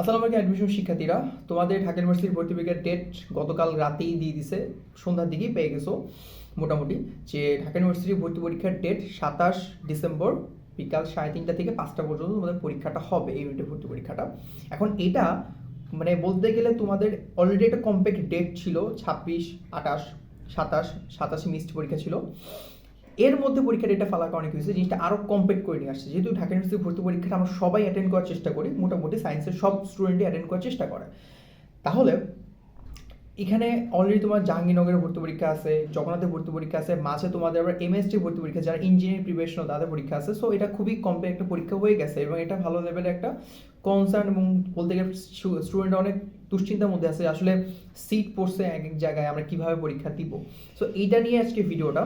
আসসালামু আলাইকুম অ্যাডমিশন শিক্ষার্থীরা, তোমাদের ঢাকা ইউনিভার্সিটির ভর্তি পরীক্ষার ডেট গতকাল রাতেই দিয়ে দিছে, সন্ধ্যার দিকেই পেয়ে গেছো মোটামুটি, যে ঢাকা ইউনিভার্সিটির ভর্তি পরীক্ষার ডেট সাতাশ ডিসেম্বর বিকাল সাড়ে তিনটা থেকে পাঁচটা পর্যন্ত তোমাদের পরীক্ষাটা হবে এই ইউনিটের ভর্তি পরীক্ষাটা। এখন এটা মানে বলতে গেলে তোমাদের অলরেডি একটা কম্প্যাক্ট ডেট ছিল, ছাব্বিশ, আঠাশ, সাতাশ, সাতাশে মিসড পরীক্ষা ছিল। এর মধ্যে পরীক্ষা ডেটটা ফেলার কারণে হয়েছে, জিনিসটা আরও কম্পেক্ট করে নিয়ে আসছে। যেহেতু ঢাকা ইউনিভার্সিটি ভর্তি পরীক্ষাটা আমরা সবাই অ্যাটেন্ড করার চেষ্টা করি, মোটামুটি সায়েন্সের সব স্টুডেন্টই অ্যাটেন্ড করার চেষ্টা করে। তাহলে, এখানে অলরেডি তোমার জাহাঙ্গীরনগরের ভর্তি পরীক্ষা আছে জগন্নাথের ভর্তি পরীক্ষা আছে, মাঝে তোমাদের আবার এমএসটি ভর্তি পরীক্ষা, যারা ইঞ্জিনিয়ারিং প্রিপারেশন তাদের পরীক্ষা আছে। সো এটা খুবই কম্পেক্ট একটা পরীক্ষা হয়ে গেছে এবং এটা ভালো লেভেলের একটা কনসার্ন এবং বলতে গেলে স্টুডেন্ট অনেক দুশ্চিন্তার মধ্যে আছে আসলে সিট পড়ছে এক এক জায়গায় আমরা কীভাবে পরীক্ষা দিব। সো এইটা নিয়ে আজকে ভিডিওটা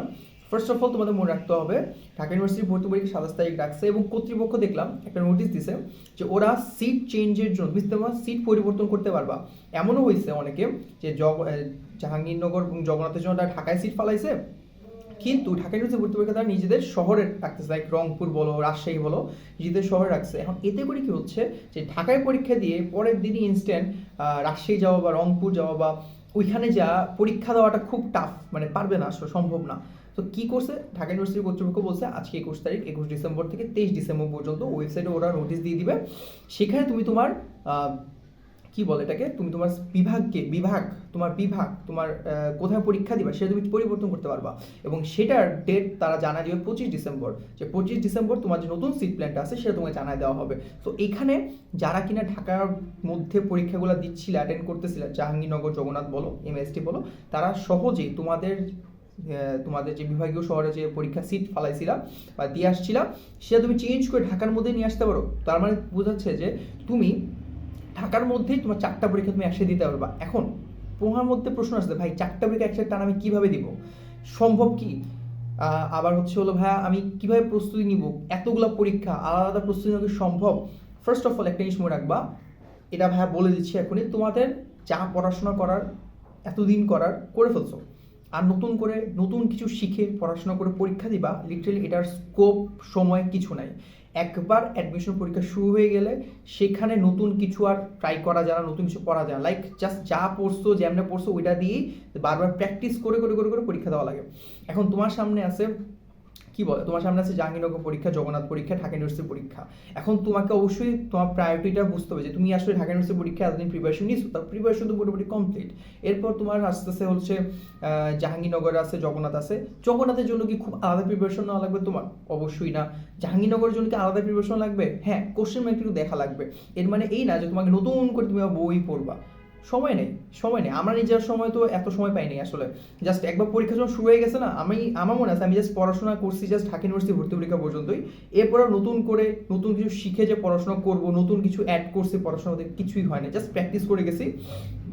ফার্স্ট অফ অল তোমাদের মনে রাখতে হবে, ঢাকা ইউনিভার্সিটি ভর্তি পরীক্ষা সাতাশ তারিখ রাখছে এবং কর্তৃপক্ষ দেখলাম, একটা নোটিশ দিছে যে ওরা সিট চেঞ্জের জন্য, বুঝতে পারবা সিট পরিবর্তন করতে পারবা। এমনও হয়েছে অনেকে যে জগ জাহাঙ্গীরনগর এবং জগন্নাথের জন্য ঢাকায় সিট ফালাইছে। কিন্তু ঢাকা ইউনিভার্সিটি ভর্তি পরীক্ষা তারা নিজেদের শহরে রাখতেছে লাইক রংপুর বলো, রাজশাহী বলো, নিজেদের শহরে রাখছে। এখন এতে করে কি হচ্ছে যে ঢাকায় পরীক্ষা দিয়ে পরের দিনই ইনস্ট্যান্ট রাজশাহী যাওয়া বা রংপুর যাওয়া বা ওইখানে যা পরীক্ষা দেওয়াটা খুব টাফ মানে পারবে না সম্ভব না। তো কি করছে? ঢাকা ইউনিভার্সিটি কর্তৃপক্ষ বলছে, আজকে একুশ তারিখ, একুশ ডিসেম্বর থেকে তেইশ ডিসেম্বর পর্যন্ত ওয়েবসাইটে ওরা নোটিশ দিয়ে দিবে। সেখানে তুমি তোমার কি বলে এটাকে? তুমি তোমার বিভাগকে, বিভাগ, তোমার বিভাগ, তোমার কোথায় পরীক্ষা দিবা, সেটা তুমি পরিবর্তন করতে পারবা। এবং সেটার ডেট তারা জানা দিবে পঁচিশ ডিসেম্বর। যে পঁচিশ ডিসেম্বর তোমার যে নতুন সিট প্ল্যানটা আছে, সেটা তোমাকে জানায় দেওয়া হবে। তো এখানে যারা কিনা ঢাকার মধ্যে পরীক্ষাগুলো দিচ্ছিলে অ্যাটেন্ড করতেছিলে, জাহাঙ্গীরনগর, জগন্নাথ বলো এমএসটি বলো, তারা সহজেই তোমাদের তোমাদের যে বিভাগীয় শহরে যে পরীক্ষা সিট ফালাইছিলা বা দিয়ে আসছিলা সেটা তুমি চেঞ্জ করে ঢাকার মধ্যে নিয়ে আসতে পারো। তার মানে বোঝাচ্ছে যে তুমি ঢাকার মধ্যেই তোমার চারটা পরীক্ষা তুমি একসাথে দিতে পারবা। এখন তোমার মধ্যে প্রশ্ন আসছে, ভাই, চারটা পরীক্ষা একসাথে টান আমি কীভাবে দিব? সম্ভব কি? আবার হচ্ছে হলো, ভাইয়া, আমি কীভাবে প্রস্তুতি নিব? এতগুলা পরীক্ষা, আলাদা আলাদা প্রস্তুতি নেওয়া সম্ভব? ফার্স্ট অফ অল একটা জিনিস মনে রাখবা, এটা ভাইয়া বলে দিচ্ছি এখনই, তোমাদের যা পড়াশোনা করার, এতদিন করার, করে ফেলছো। আর নতুন করে নতুন কিছু শিখে পড়াশোনা করে পরীক্ষা দিবা লিটারেলি এটার স্কোপ সময় কিছু নাই। একবার অ্যাডমিশন পরীক্ষা শুরু হয়ে গেলে সেখানে নতুন কিছু আর ট্রাই করা যায় না, নতুন কিছু পড়া যায় লাইক জাস্ট যা পড়ছো, যেমনে পড়ছো, ওইটা দিয়েই বারবার প্র্যাকটিস করে করে করে করে পরীক্ষা দেওয়া লাগে। এখন তোমার সামনে আছে কি বলে? তোমার সামনে আছে জাহাঙ্গীরনগর পরীক্ষা, জগন্নাথ পরীক্ষা, ঢাকা ইউনিভার্সিটি পরীক্ষা। এখন তোমাকে অবশ্যই তোমার প্রায়োরিটিটা বুঝতে হবে যে তুমি আসলে ঢাকা ইউনিভার্সিটি পরীক্ষা এতদিন প্রিপারেশন নিচ্ছ তার প্রিপারেশন তো মোটামুটি কমপ্লিট এরপর তোমার আস্তে আস্তে হচ্ছে জাহাঙ্গীরনগর আছে, জগন্নাথ আছে। জগন্নাথের জন্য কি খুব আলাদা প্রিপারেশন নেওয়া লাগবে তোমার? অবশ্যই না। জাহাঙ্গীরনগরের জন্য কি আলাদা প্রিপারেশন লাগবে? হ্যাঁ কোশ্চেন একটু দেখা লাগবে। এর মানে এই না যে তোমাকে নতুন করে তুমি বই পড়বা। সময় নেই সময় নেই। আমরা নিজের সময় তো এত সময় পাইনি আসলে। জাস্ট একবার পরীক্ষা যখন শুরু হয়ে গেছে না, আমি, আমার মনে আছে আমি জাস্ট পড়াশোনা করছি জাস্ট ঢাকা ইউনিভার্সিটি ভর্তি পরীক্ষা পর্যন্তই। এরপরে নতুন করে, নতুন কিছু শিখে যে পড়াশোনা করব, নতুন কিছু অ্যাড করছি পড়াশোনাতে কিছুই হয় না। জাস্ট প্র্যাকটিস করে গেছি।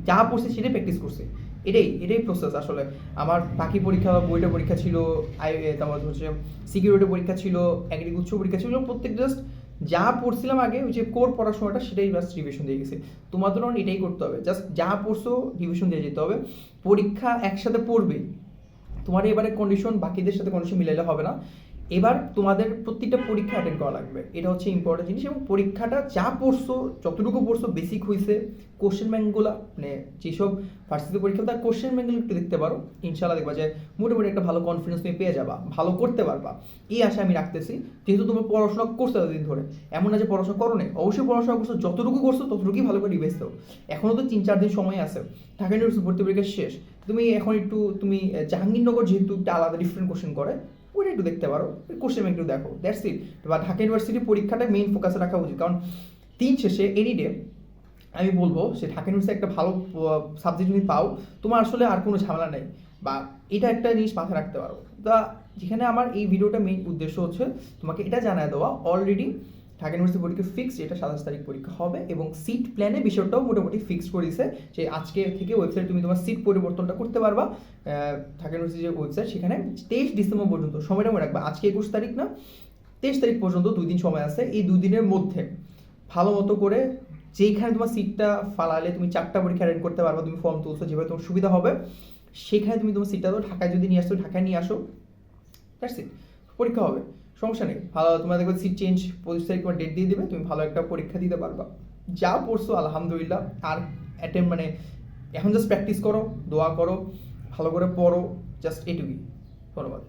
যা পড়ছি সেটাই প্র্যাকটিস করছি। এটাই এটাই প্রসেস আসলে। আমার বাকি পরীক্ষা বা বইটা পরীক্ষা ছিল আই তারপর হচ্ছে সিকিউরিটি পরীক্ষা ছিল এগ্রিগুচ্ছ পরীক্ষা ছিল প্রত্যেক জাস্ট যা পড়ছিলাম আগে, ওই যে কোর পড়াশোনাটা, সেটাই জাস্ট রিভিশন দিয়ে গেছে। তোমাদের এটাই করতে হবে। জাস্ট যা পড়ছো রিভিশন দিয়ে যেতে হবে। পরীক্ষা একসাথে পড়বে। তোমার এবারে কন্ডিশন বাকিদের সাথে কন্ডিশন মিলাইলে হবে না। এবার তোমাদের প্রত্যেকটা পরীক্ষা অ্যাটেন্ড করা লাগবে। এটা হচ্ছে ইম্পর্টেন্ট জিনিস এবং পরীক্ষাটা যা পড়ছো, যতটুকু পড়ছো বেসিক হয়েছে কোশ্চেন ব্যাঙ্কগুলো মানে যেসব ভার্সিটি পরীক্ষা, তার কোশ্চেন ব্যাঙ্কগুলো একটু দেখতে পারো। ইনশাল্লাহ দেখবা যে মোটামুটি একটা ভালো কনফিডেন্স তুমি পেয়ে যাবা, ভালো করতে পারবা। এই আশা আমি রাখতেছি। যেহেতু তুমি পড়াশোনা করছ এতদিন ধরে, এমন না যে পড়াশোনা করো নাই অবশ্যই পড়াশোনা করছ, যতটুকু করছ ততটুকুই ভালো করে রিভাইজ দাও। এখনও তো তিন চার দিন সময় আছে। ঢাকা ইউনিভার্সিটি ভর্তি পরীক্ষা শেষ। তুমি এখন একটু, তুমি জাহাঙ্গীরনগর যেহেতু একটা আলাদা ডিফারেন্ট কোশ্চেন করে ওইটা একটু দেখতে পারো কোশ্চেন একটু দেখো দ্যাটস ইট বা ঢাকা ইউনিভার্সিটির পরীক্ষাটা মেইন ফোকাসে রাখা উচিত, কারণ তিন শেষে এনি ডে আমি বলব সে ঢাকা ইউনিভার্সিটি একটা ভালো সাবজেক্ট তুমি পাও, তোমার আসলে আর কোনো ঝামেলা নেই, বা এটা একটা জিনিস মাথায় রাখতে পারো। তা যেখানে আমার এই ভিডিওটা মেইন উদ্দেশ্য হচ্ছে তোমাকে এটা জানায় দেওয়া অলরেডি ঢাকা ইউনিভার্সিটি পরীক্ষা ফিক্স এটা সাতাশ তারিখ পরীক্ষা হবে এবং সিট প্ল্যানে বিষয়টাও মোটামুটি ফিক্স করে দিছে যে আজকে থেকে ওয়েবসাইট তুমি তোমার সিট পরিবর্তনটা করতে পারবা। ঢাকা ইউনিভার্সিটি যে ওয়েবসাইট সেখানে তেইশ ডিসেম্বর পর্যন্ত, সময়টা মনে রাখবা, আজকে একুশ তারিখ না, তেইশ তারিখ পর্যন্ত দুই দিন সময় আছে, এই দুই দিনের মধ্যে। ভালো মতো করে যেইখানে তোমার সিটটা ফালালে তুমি চারটা পরীক্ষা অ্যাটেন্ড করতে পারবা, তুমি ফর্ম তুলছো, যেভাবে তোমার সুবিধা হবে, সেখানে তুমি তোমার সিটটা তো ঢাকায় যদি নিয়ে আসো, ঢাকায় নিয়ে আসো দ্যাটস ইট পরীক্ষা হবে। সমস্যা নেই। ভালো তোমরা দেখবে সিট চেঞ্জ পঁচিশ তারিখ তোমার ডেট দিয়ে দেবে, তুমি ভালো একটা পরীক্ষা দিতে পারবা। যা পড়ছো, আলহামদুলিল্লাহ। আর অ্যাটেম্প মানে এখন জাস্ট প্র্যাকটিস করো, দোয়া করো, ভালো করে পড়ো জাস্ট এটুকুই ধন্যবাদ।